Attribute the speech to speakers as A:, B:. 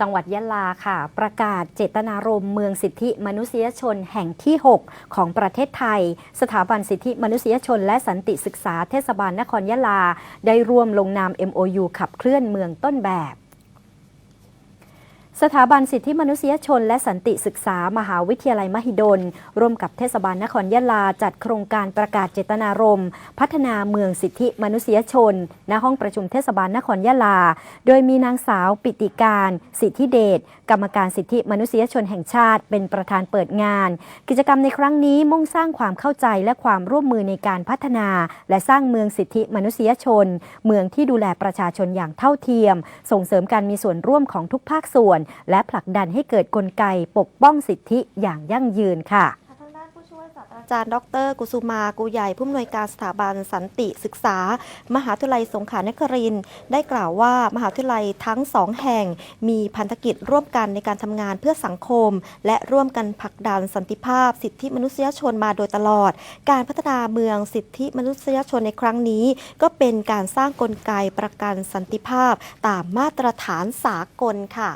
A: จังหวัดยะลาค่ะ ประกาศเจตนารมณ์เมืองสิทธิมนุษยชนแห่งที่ 6 ของประเทศไทย สถาบันสิทธิมนุษยชน และสันติศึกษาเทศบาลนครยะลา ได้ร่วมลงนาม MOU ขับเคลื่อนเมืองต้นแบบ สถาบันสิทธิมนุษยชนและสันติศึกษามหาวิทยาลัยมหิดล ร่วมกับเทศบาลนครยะลา จัดโครงการประกาศเจตนารมณ์ พัฒนาเมืองสิทธิมนุษยชน ณห้องประชุมเทศบาลนครยะลา โดยมีนางสาวปิติการ สิทธิเดชกรรมการสิทธิมนุษยชนแห่งชาติ เป็นประธานเปิดงาน กิจกรรมในครั้งนี้มุ่งสร้างความเข้าใจและความร่วมมือในการพัฒนา และสร้างเมืองสิทธิมนุษยชน เมืองที่ดูแลประชาชนอย่างเท่าเทียม ส่งเสริมการมีส่วนร่วมของทุกภาคส่วนและผลักดันให้เกิดกลไกปกป้องสิทธิอย่างยั่งยืนค่ะ
B: ทางด้านผู้ช่วยศาสตราจารย์ดร กุสุมากูใหญ่ผู้อำนวยการสถาบันสันติศึกษา มหาวิทยาลัยสงขลานครินได้กล่าวว่ามหาวิทยาลัยทั้งสองแห่ง มีพันธกิจร่วมกันในการทำงานเพื่อสังคม และร่วมกันผลักดันสันติภาพ สิทธิมนุษยชนมาโดยตลอด การพัฒนาเมืองสิทธิมนุษยชนในครั้งนี้ ก็เป็นการสร้างกลไกประกันสันติภาพ ตามมาตรฐานสากลค่ะ